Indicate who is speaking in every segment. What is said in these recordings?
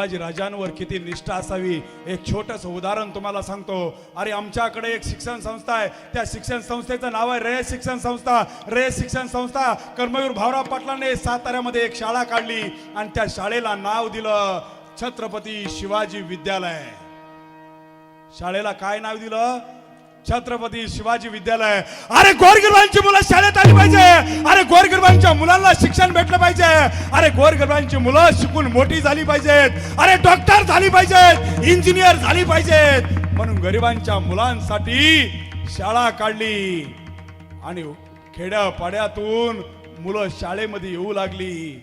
Speaker 1: राजांवर किती निष्ठा असावी? एक छोटस उदाहरण तुम्हाला सांगतो. अरे आमच्याकडे एक शिक्षण संस्था आहे. त्या शिक्षण संस्थेचं नाव आहे रे शिक्षण संस्था. रे शिक्षण संस्था कर्मवीर भाऊराव पाटलांनी साताऱ्यामध्ये एक शाळा काढली आणि त्या शाळेला नाव दिलं छत्रपती शिवाजी विद्यालय. शाळेला काय नाव दिलं? छत्रपती शिवाजी विद्यालय. अरे गोरगरिबांची मुलं शाळेत आली पाहिजे. अरे गोरगरिबांच्या मुलांना शिक्षण भेटलं पाहिजे. अरे गोरगरिबांची मुलं शिकून मोठी झाली पाहिजेत. अरे डॉक्टर झाली पाहिजेत. इंजिनियर झाली पाहिजेत. म्हणून गरिबांच्या मुलांसाठी शाळा काढली. आणि खेड्यापाड्यातून मुलं शाळेमध्ये येऊ लागली.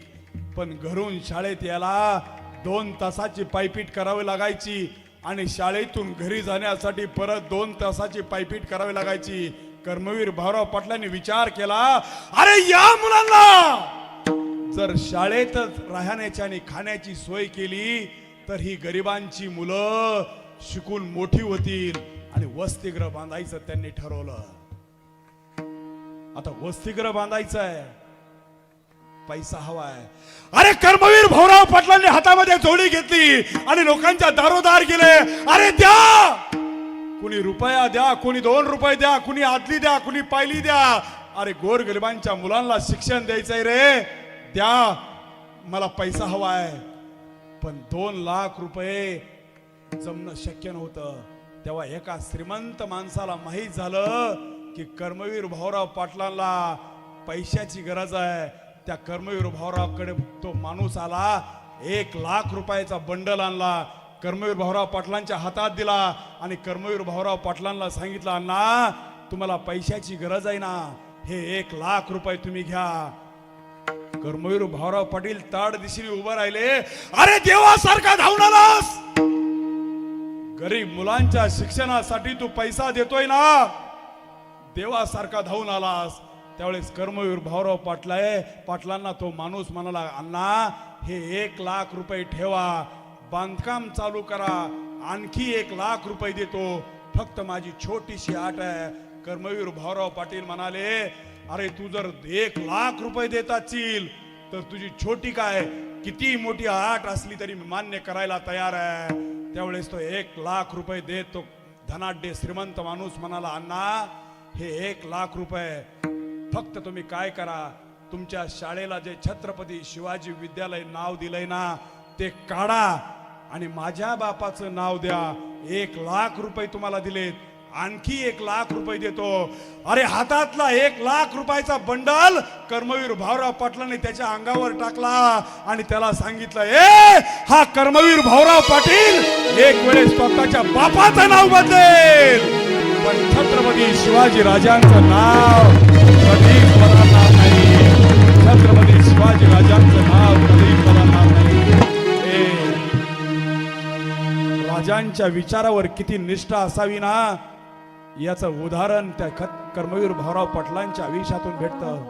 Speaker 1: पण घरून शाळेत यायला दोन तासाची पायपीट करावी लागायची. आणि शाळेतून घरी जाण्यासाठी परत दोन तासाची पायपीट करावी लागायची. कर्मवीर भाऊराव पाटलांनी विचार केला अरे या मुलांना! जर शाळेतच राहण्याची आणि खाण्याची सोय केली तर ही गरिबांची मुलं शिकून मोठी होतील आणि वसतिगृह बांधायचं त्यांनी ठरवलं. आता वसतिगृह बांधायचं आहे. पैसा हवाय अरे कर्मवीर भाऊराव पाटलांनी हातामध्ये जोडी घेतली आणि लोकांच्या दारोदार गेले. अरे द्या! कुणी रुपया द्या कुणी दोन रुपये द्या कुणी आदली द्या कुणी पायली द्या. अरे गोर गरिबांच्या मुलांना शिक्षण द्यायचंय रे. द्या. मला पैसा हवाय पण दोन लाख रुपये जमणं शक्य नव्हतं. तेव्हा एका श्रीमंत माणसाला माहीत झालं की कर्मवीर भाऊराव पाटलांना पैशाची गरज आहे. त्या कर्मवीर भाऊरावकडे तो माणूस आला एक लाख रुपयाचा बंडल आणला कर्मवीर भाऊराव पाटलांच्या हातात दिला आणि कर्मवीर भाऊराव पाटलांना सांगितलं अण्णा तुम्हाला पैशाची गरज आहे ना हे एक लाख रुपये तुम्ही घ्या. कर्मवीर भाऊराव पाटील ताड दिशेने उभं राहिले अरे देवासारखा धावून आलास! गरीब मुलांच्या शिक्षणासाठी तू पैसा देतोय ना देवासारखा धावून आलास. त्यावेळेस कर्मवीर भाऊराव पाटलाय. पाटलांना तो माणूस म्हणाला अण्णा हे एक लाख रुपये ठेवा. बांधकाम चालू करा. आणखी एक लाख रुपये देतो. फक्त माझी छोटीशी आट आहे. कर्मवीर भाऊराव पाटील म्हणाले अरे तू जर एक लाख रुपये देत असशील तर तुझी छोटी काय? किती मोठी आट असली तरी मी मान्य करायला तयार आहे. त्यावेळेस तो एक लाख रुपये देत तो धनाढ्य श्रीमंत माणूस म्हणाला अण्णा हे एक लाख रुपये फक्त तुम्ही काय करा? तुमच्या शाळेला जे छत्रपती शिवाजी विद्यालय नाव दिलंय ना ते काढा आणि माझ्या बापाचं नाव द्या. एक लाख रुपये तुम्हाला दिलेत. आणखी एक लाख रुपये देतो. अरे हातातला एक लाख रुपयाचा बंडल कर्मवीर भाऊराव पाटलांनी त्याच्या अंगावर टाकला आणि त्याला सांगितलं ए हा कर्मवीर भाऊराव पाटील एक वेळेस स्वतःच्या बापाचं नाव बदलेल. पण छत्रपती शिवाजी राजांचं नाव कधी नाही छत्रपती शिवाजी राजांचं नाव कधी नाही राजांच्या विचारावर किती निष्ठा असावी ना? याचं उदाहरण त्या खत कर्मवीर भाऊराव पाटलांच्या आयुष्यातून भेटतं.